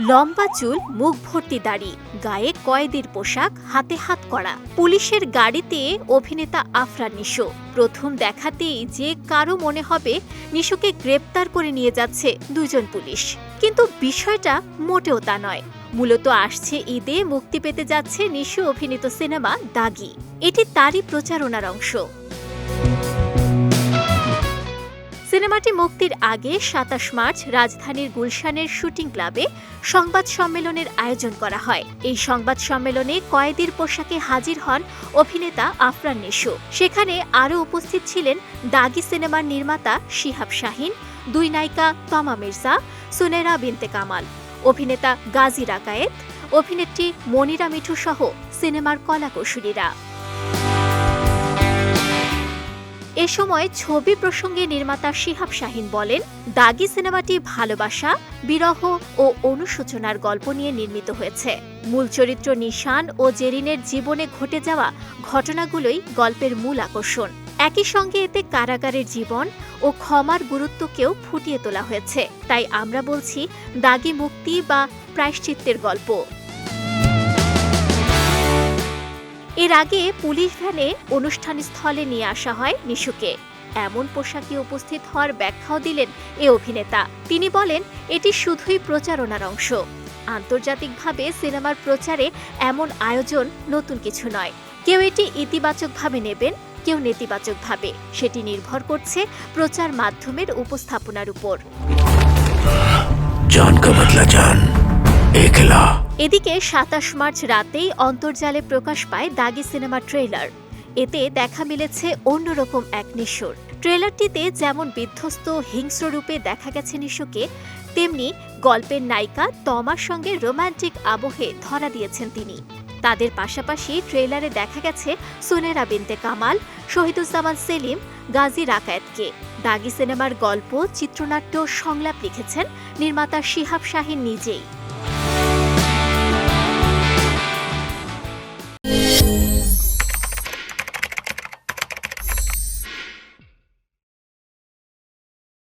লম্বা চুল, মুখ ভর্তি দাড়ি, গায়ে কয়েদির পোশাক, হাতে হাত করা। পুলিশের গাড়িতে অভিনেতা আফরান নিশো। প্রথম দেখাতেই যে কারও মনে হবে নিশোকে গ্রেপ্তার করে নিয়ে যাচ্ছে দুজন পুলিশ। কিন্তু বিষয়টা মোটেও তা নয়। মূলত আসছে ঈদে মুক্তি পেতে যাচ্ছে নিশু অভিনীত সিনেমা দাগি। এটি তারই প্রচারণার অংশ। সিনেমাটি মুক্তির আগে সাতাশ মার্চ রাজধানীর গুলশানের শুটিং ক্লাবে সংবাদ সম্মেলনের আয়োজন করা হয়। এই সংবাদ সম্মেলনে কয়েদির পোশাকে হাজির হন অভিনেতা আফরান নিশো। সেখানে আরও উপস্থিত ছিলেন দাগি সিনেমার নির্মাতা শিহাব শাহিন, দুই নায়িকা তমা মির্জা, সুনেরা বিনতে কামাল। অভিনেতা গাজী রাকায়েত, অভিনেত্রী মনিরা মিঠু সহ সিনেমার কলাকুশলীরা। এ সময় ছবি প্রসঙ্গে নির্মাতা শিহাব শাহিন বলেন, দাগি সিনেমাটি ভালোবাসা, বিরহ ও অনুশোচনার গল্প নিয়ে নির্মিত হয়েছে। মূল চরিত্র নিশান ও জেরিনের জীবনে ঘটে যাওয়া ঘটনাগুলোই গল্পের মূল আকর্ষণ। একই সঙ্গে এতে কারাগারের জীবন ও ক্ষমার গুরুত্বকেও ফুটিয়ে তোলা হয়েছে। তাই আমরা বলছি, দাগি মুক্তি বা প্রায়শ্চিত্তের গল্প। এর আগে পুলিশ ভ্যানে অনুষ্ঠান স্থলে নিয়ে আসা হয় নিশুকে। এমন পোশাকে উপস্থিত হওয়ার ব্যাখ্যাও দিলেন এ অভিনেতা। তিনি বলেন, এটি শুধুই প্রচারণার অংশ। আন্তর্জাতিকভাবে সিনেমার প্রচারে এমন আয়োজন নতুন কিছু নয়। কেউ এটি ইতিবাচকভাবে নেবেন, কেউ নেতিবাচকভাবে। সেটি নির্ভর করছে প্রচার মাধ্যমের উপস্থাপনার উপর। জান কা বদলা জান একলা এদিকে সাতাশ মার্চ রাতেই অন্তর্জালে প্রকাশ পায় দাগি সিনেমার ট্রেলার এতে দেখা মিলেছে অন্যরকম এক নিশোর। ট্রেলারটিতে যেমন বিধ্বস্ত, হিংস্র রূপে দেখা গেছে নিশোকে, তেমনি গল্পের নায়িকা তমার সঙ্গে রোমান্টিক আবহে ধরা দিয়েছেন তিনি। তাদের পাশাপাশি ট্রেলারে দেখা গেছে সোনেরা বিনতে কামাল, শহীদুজ্জামান সেলিম, গাজী রাকায়েতকে। দাগি সিনেমার গল্প, চিত্রনাট্য, সংলাপ লিখেছেন নির্মাতা শিহাব শাহিন নিজেই।